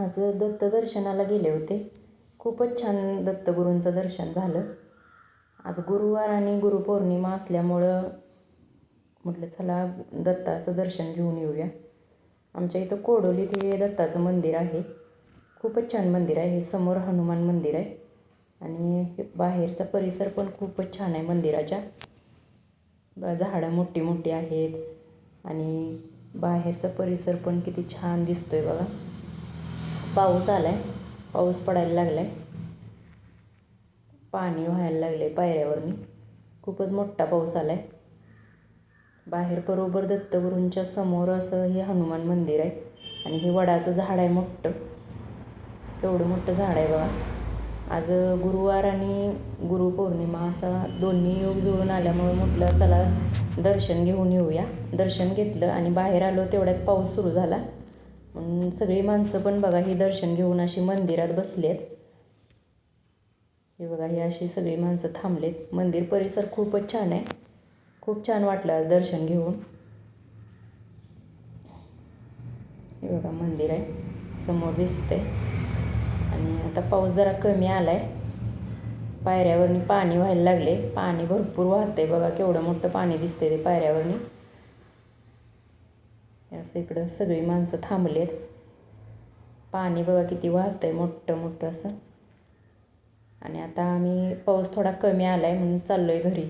माझं दत्त दर्शनाला गेले होते. खूपच छान दत्तगुरूंचं दर्शन झालं. आज गुरुवार आणि गुरुपौर्णिमा असल्यामुळं म्हटलं चला दत्ताचं दर्शन घेऊन येऊया. आमच्या इथं कोडोलीत हे दत्ताचं मंदिर आहे. खूपच छान मंदिर आहे. हे समोर हनुमान मंदिर आहे. आणि बाहेरचा परिसर पण खूपच छान आहे मंदिराच्या. झाडं मोठी मोठी आहेत. आणि बाहेरचा परिसर पण किती छान दिसतो आहे बघा. पाऊस आला आहे पाऊस पडायला लागला आहे पाणी व्हायला लागले पायऱ्यावरनी. खूपच मोठा पाऊस आलाय. बाहेर बरोबर दत्तगुरूंच्या समोर असं हे हनुमान मंदिर आहे. आणि हे वडाचं झाड आहे मोठं. केवढं मोठं झाड आहे बघा. आज गुरुवार आणि गुरुपौर्णिमा असा दोन्ही योग जुळून आल्यामुळे म्हटलं चला दर्शन घेऊन येऊया. दर्शन घेतलं आणि बाहेर आलो तेवढ्यात पाऊस सुरू झाला. म्हणून सगळी माणसं पण बघा ही दर्शन घेऊन अशी मंदिरात बसली आहेत हे बघा ही अशी सगळी माणसं थांबलेत. मंदिर परिसर खूपच छान आहे. खूप छान वाटलं आज दर्शन घेऊन. हे बघा मंदिर आहे. समोर दिसते आणि आता पाऊस जरा कमी आला आहे पायऱ्यावरनी पाणी व्हायला लागले. पाणी भरपूर वाहतंय बघा केवढं मोठं पाणी दिसतंय ते पायऱ्यावरनी. असं इकडं सगळी माणसं थांबलेत. पाणी बघा किती वाहतंय मोठं मोठं असं. आणि आता आम्ही पाऊस थोडा कमी आला आहे म्हणून चाललो आहे घरी.